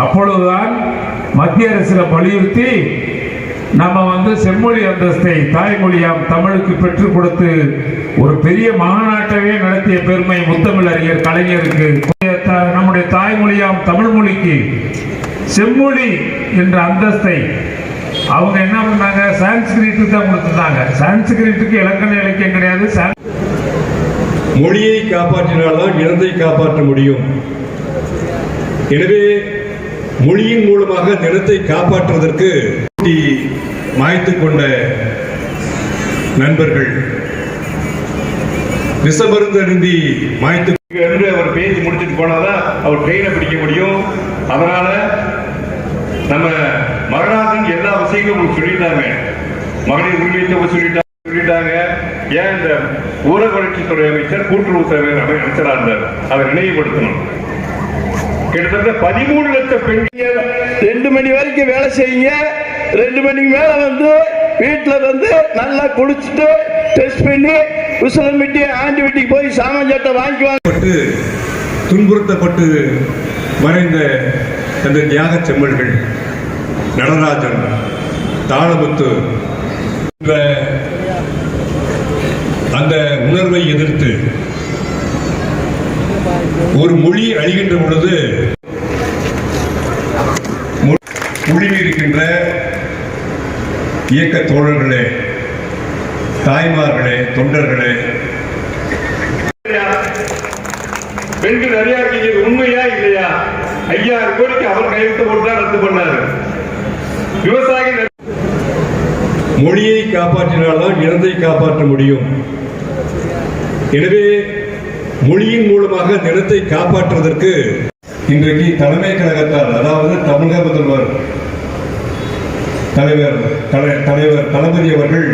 அப்பொழுதுதான் மத்திய அரசில் வலியுறுத்தி நம்ம வந்து செம்மொழி அந்தஸ்தை தாய்மொழியாம் தமிழுக்கு பெற்றுக் கொடுத்து ஒரு பெரிய மாநாட்டவே நடத்திய பெருமை முத்தமிழ் அறிஞர் கலைஞருக்கு. நம்முடைய தாய்மொழியாம் தமிழ் மொழிக்கு செம்மொழி என்ற அந்தஸ்தை அவங்க என்ன பண்ணாங்க? சான்ஸ்கிரிட்டுக்கு தான் கொடுத்துருந்தாங்க. சான்ஸ்கிரிட்டுக்கு இலக்கண இலக்கியம் கிடையாது. மொழியை காப்பாற்றினால்தான் இனத்தை காப்பாற்ற முடியும். எனவே மொழியின் மூலமாக நிலத்தை காப்பாற்றுவதற்கு மாய்த்து கொண்ட நண்பர்கள். விஷமருந்து அருந்தி மாய்த்து என்று அவர் பேசி முடிச்சுட்டு போனாதான் அவர் ட்ரெயினை பிடிக்க முடியும். அதனால நம்ம மரணாதன் எல்லா விஷயங்களும் உங்களுக்கு சொல்லிட்டாங்க மகளிர் உரிமை சொல்லிட்டாங்க சொல்லிட்டாங்க. ஏன் இந்த ஊரக வளர்ச்சித்துறை அமைச்சர் கூட்டுறவுத்துறை அமைச்சராக இருந்தார். அதை நினைவுபடுத்தணும். கிட்டத்தட்ட பதிமூணு லட்சம் பெண்கள் ரெண்டு மணி வரைக்கும் வேலை செய்யுங்க. ரெண்டு மணிக்கு மேல வந்து வீட்டுல வந்து நல்லா குளிச்சுட்டு டெஸ்ட் பண்ணி உசலமிட்டி ஆண்டிவிட்டிக்கு போய் சாமான் சட்டை வாங்கிக்குவாங்க துன்புறுத்தப்பட்டு மறைந்த அந்த தியாக செம்மல்கள் நடராஜன் தாளமுத்து அந்த உணர்வை எதிர்த்து ஒரு மொழி அழிகின்ற பொழுது மொழியில் இருக்கின்ற இயக்க தோழர்களே தாய்மார்களே தொண்டர்களே. பெண்கள் நிறைய இருக்கீங்க உண்மையா இல்லையா? ஐயாயிரம் கோடிக்கு அவர் கையெழுத்து போட்டு ரத்து பண்ணாரு. விவசாயிகள் மொழியை காப்பாற்றினால்தான் இனத்தை காப்பாற்ற முடியும். எனவே மொழியின் மூலமாக நிலத்தை காப்பாற்றுவதற்கு இன்றைக்கு தலைமை கழகத்தார் அதாவது தமிழக முதல்வர் தலைவர் தலை- தலைவர் தளபதி அவர்கள்